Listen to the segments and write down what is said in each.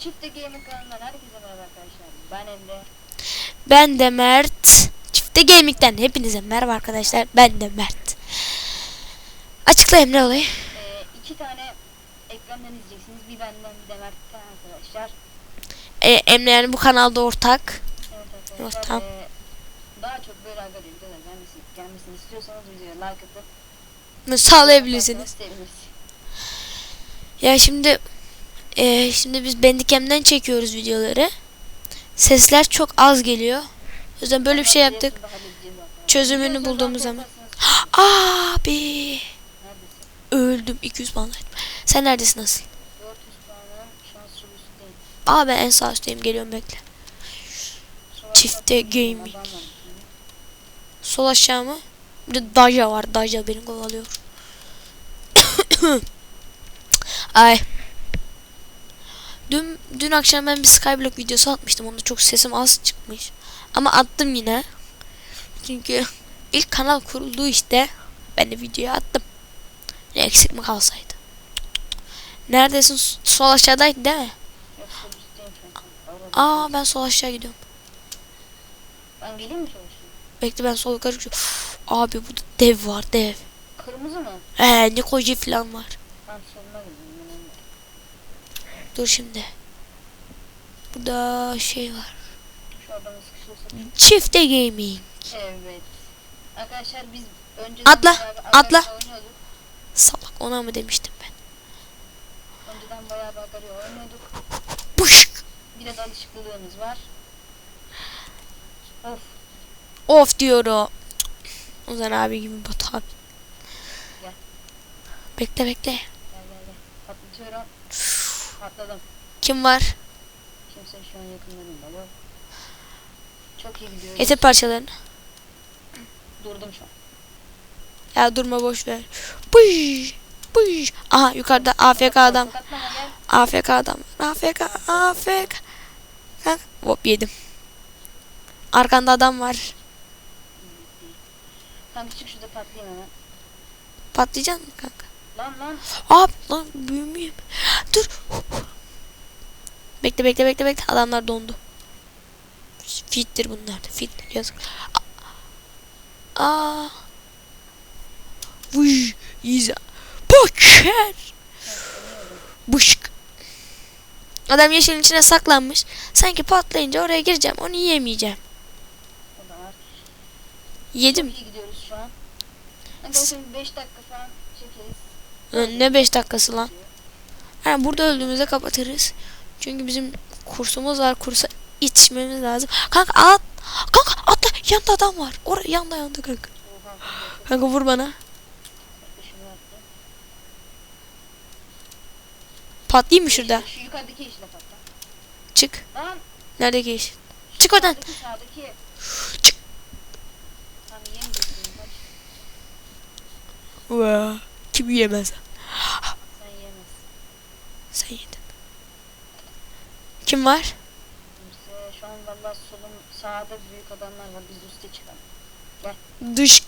Çifte Gaming kanalından herkese merhaba arkadaşlar. Ben Emre. Ben de Mert. Çifte Gaming'den hepinize merhaba arkadaşlar. Ben de Mert. Açıkla Emre olayı. Ee, iki tane ekrandan izleyeceksiniz. Bir benden bir de Mert'ten arkadaşlar. Ee, Emre yani bu kanalda ortak. Evet arkadaşlar. tamam. ee, daha çok böyle arkadaşlar gelmesini, gelmesini istiyorsanız videoya like atıp Sağlayabilirsiniz. Ya şimdi e, şimdi biz Bandicam'den çekiyoruz videoları. Sesler çok az geliyor. O yüzden böyle bir şey yaptık. Çözümünü bulduğumuz zaman. Abi öldüm 200 puan. Sen neredesin nasıl? 400 puanım şans sürüsü değil. Aa ben en sağ üstteyim geliyorum bekle. Çifte gaming. Sol aşağı mı? Bir de Daja var. Daja beni kovalıyor. Ay. Dün dün akşam ben bir Skyblock videosu atmıştım. Onda çok sesim az çıkmış. Ama attım yine. Çünkü ilk kanal kuruldu işte. Ben de videoyu attım. Ne eksik mi kalsaydı? Neredesin? Sol aşağıdaydı değil mi? Aa ben sol aşağı gidiyorum. Ben geleyim mi? Bekle ben sol yukarı gidiyorum. Abi burada dev var dev. Kırmızı mı? Ee Nikoji falan var. Ben soluna gideyim. Dur şimdi. Burada şey var. Çifte gaming. Evet. Arkadaşlar biz önceden Atla, atla. Salak ona mı demiştim ben. Önceden bayağı bir Atari oynuyorduk. Puşk. Biraz alışıklığımız var. Of. Of diyor o. Ozan abi gibi Batu abi. Gel. Bekle bekle. Gel gel gel. Patlatıyorum. Patladım. Kim var? Kimse şu an yakınlarında yok. Çok iyi gidiyoruz. Getir parçalarını. Durdum şu an. Ya durma boş ver. Buş. Buş. Aha yukarıda AFK adam. AFK adam. AFK. AFK. Hop yedim. Arkanda adam var. Kanka çık şurada patlayayım hemen. Patlayacaksın mı kanka? Lan lan. Abi lan büyümeyeyim. Dur. Bekle bekle bekle bekle. Adamlar dondu. Fittir bunlar. Fittir yazık. Aa. Vuj. İza. Poker. Buşk. Adam yeşilin içine saklanmış. Sanki patlayınca oraya gireceğim. Onu yiyemeyeceğim. Yedim. Çok iyi gidiyoruz şu an. Arkadaşlar 5 dakika falan çekeriz. Hı, Ne 5 dakikası lan. Yani burada öldüğümüzde kapatırız. Çünkü bizim kursumuz var. Kursa yetişmemiz lazım. Kanka at. Kanka atla. Yanında adam var. Oraya yanda yanda kanka. Kanka vur bana. Patlayayım mı şurada? Şu yukarıdaki işle patla. Çık. Lan. Neredeki iş? Çık oradan. Sağdaki. Çık. Tamam. Kaç. Kim yiyemez? Sen yiyemezsin. Sen yedin. Kim var? Kimse şu an valla solum sağda büyük adamlar var. Biz üste çıkalım. Dış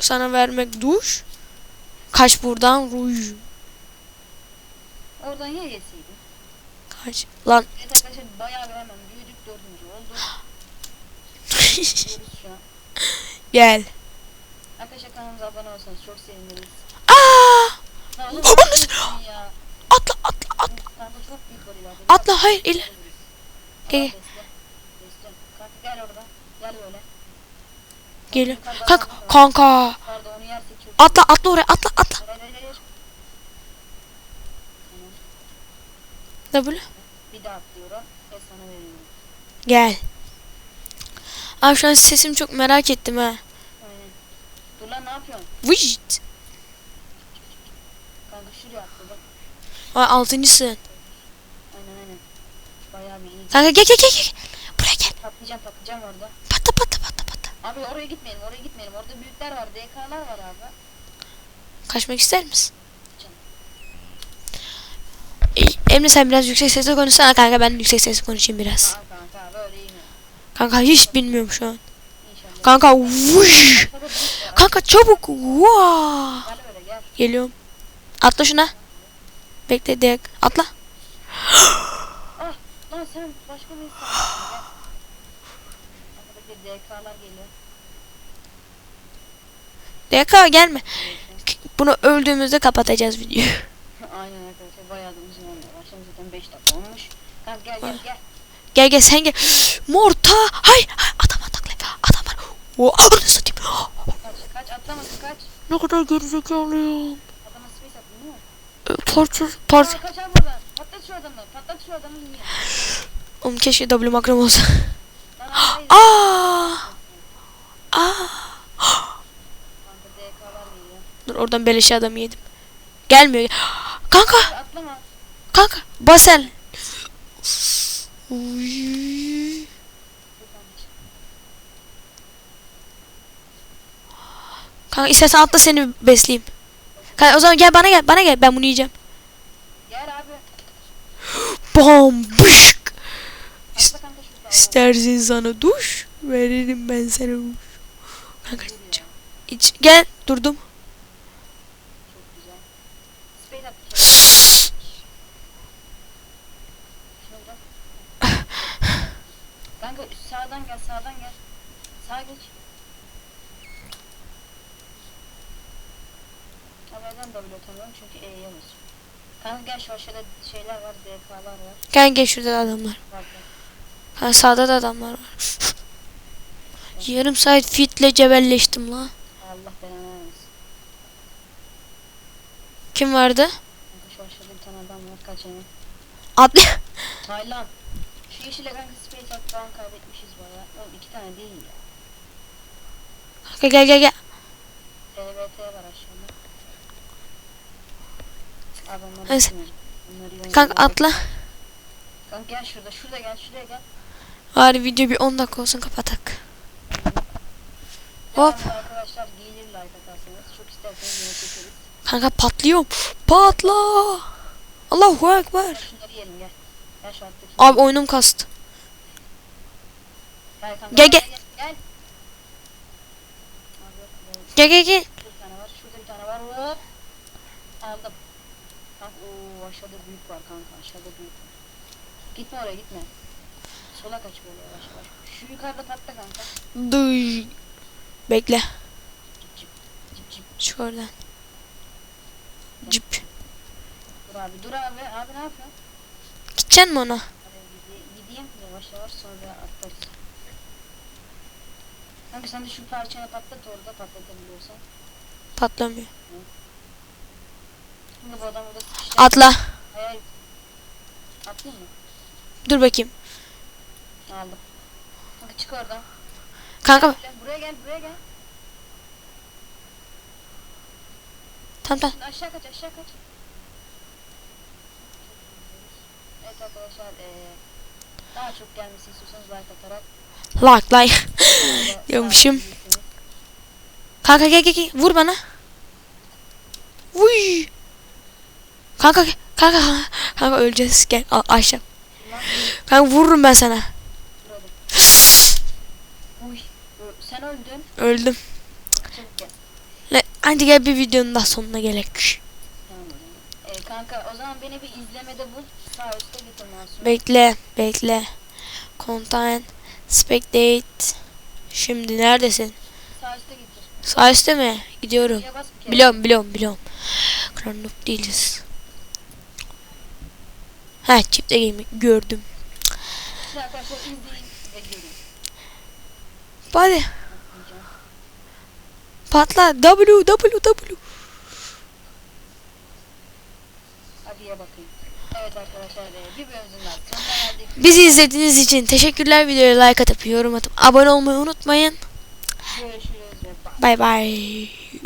sana vermek duş. Kaç buradan ruj. Oradan ya yeseydin. Kaç. Lan. Evet arkadaşlar bayağı bir hemen büyüdük dördüncü oldu. Gel. Arkadaşlar kanalımıza abone olsanız çok seviniriz. Aa! Ya? Atla atla atla. Atla, hayır, ileri. Gel. Gel. Gel Kanka Atla atla oraya atla atla. W. Bir daha atlıyorum ve sana veriyorum. Gel. Abi şu an sesimi çok merak ettim ha. Aynen. Dur lan ne yapıyorsun? Vıcıt. Kanka şuraya atladım. Ay altıncısın. Aynen aynen. Bayağı bir iyi. Kanka gel gel gel gel. Buraya gel. Patlayacağım patlayacağım orada. Patla patla patla patla. Abi oraya gitmeyelim oraya gitmeyelim. Orada büyükler var. DK'lar var abi. Kaçmak ister misin? E, Emre sen biraz yüksek sesle konuşsana kanka ben yüksek sesle konuşayım biraz. Tamam kanka böyle iyi mi? Kanka hiç bilmiyorum şu an. İnşallah. Kanka vuş. Kanka çabuk. Gel. Geliyorum. Atla şuna. Bekle direkt. Atla. sen başka bir insan. Arkadaki DK'lar geliyor. DK gelme. Bunu öldüğümüzde kapatacağız videoyu. Aynen arkadaşlar bayağı da uzun olmaya başladı zaten 5 dakika olmuş. Kanka gel gel gel. Gel gel sen gel. Morta. Hay adam atakla. Adam var. O ananı satayım. Kaç kaç atlamasın kaç. Ne kadar gerizekalıyım. Adama space attın değil mi? Ee, Parça parça. Aa, kaç al buradan. Patlat şu adamı. Patlat şu adamı? Oğlum keşke W makram olsa. Aa! Aa! Dur oradan beleşe adamı yedim. Gelmiyor. Kanka, atlama. kanka, Basel. Uy. Kanka istersen atla seni besleyeyim. Kanka o zaman gel bana gel, bana gel. Ben bunu yiyeceğim. Gel abi. Bam, bışk. İstersin sana duş, veririm ben sana duş. Kanka ya. iç, gel, durdum. Kanka sağdan gel sağdan gel. Sağa geç. Neden W atamıyorum çünkü E'ye basıyorum. Kanka gel şu aşağıda şeyler var, DK'lar var. Gel gel şurada da adamlar. Var. Ha sağda da adamlar var. Yarım saat fitle cebelleştim la. Allah belanı vermesin. Kim vardı? Kanka şu aşağıda bir tane adam var kaç hemen. Atla. Taylan. Şu yeşile kanka space at puan kaybetmişiz baya. Oğlum iki tane değil ya. Kanka gel gel gel. TVT var aşağıda. Abi onları Neyse. Onları Kanka atla. Kanka gel şurada. Şurada gel. Şuraya gel. Bari video bir 10 dakika olsun kapatak. Hop. Devamlı arkadaşlar gelir like atarsanız. Çok isterseniz yine çekeriz. Kanka patlıyorum. Patla. Allahu Ekber. Şunları yiyelim gel. Gel şu alttaki. Abi oyunum kastı. Gel kanka. Gel, gel. Gel. gel. Abi yok. bu- Gel gel gel. Şurada bir tane var. Şurada bir tane var. Hop. Aldım. Kanka ooo aşağıda büyük var kanka. Aşağıda büyük var. Gitme oraya gitme. Sola kaç böyle yavaş yavaş. Şu yukarıda patla kanka. Duy. Bekle. Cip cip. Cip cip. Çık oradan. Cip. Dur abi dur abi. Abi ne yapıyorsun? Gideceksin mi ona? Gidi- gideyim yavaş yavaş sonra atlarız. Kanka sen de şu parçayı patlat orada patlatabiliyorsan. Patlamıyor. Şimdi bu adam burada sıkışacak. Atla. Hayal. Atlayayım mı? Dur bakayım. Aldım. Kanka çık oradan. Kanka Buraya gel buraya gel. tamam tamam. Şimdi aşağı kaç aşağı kaç. Evet arkadaşlar eee daha çok gelmesini istiyorsanız like atarak Like like. sağlayabilirsiniz. Kanka gel gel gel. Vur bana. Vuy. Kanka kanka kanka, öleceğiz gel A- Ayşe. Kanka vururum ben sana. Uy. Sen öldün. Öldüm. Le, hadi gel bir videonun daha sonuna gelek. Tamam o zaman. Ee, kanka o zaman beni bir izlemede bul. Sağ üstte getir mouse'u. Bekle bekle. Content. Spectate. Şimdi neredesin? Sağ üstte getir. Sağ üstte mi? Gidiyorum. Biliyorum biliyorum biliyorum. Kranlık değiliz. Ha çifte game gördüm. Hadi patla. W W W. Hadi ye bakayım. Evet arkadaşlar bir geldik. Bizi izlediğiniz için teşekkürler. Videoya like atıp yorum atıp abone olmayı unutmayın. Görüşürüz bye. Bay bay.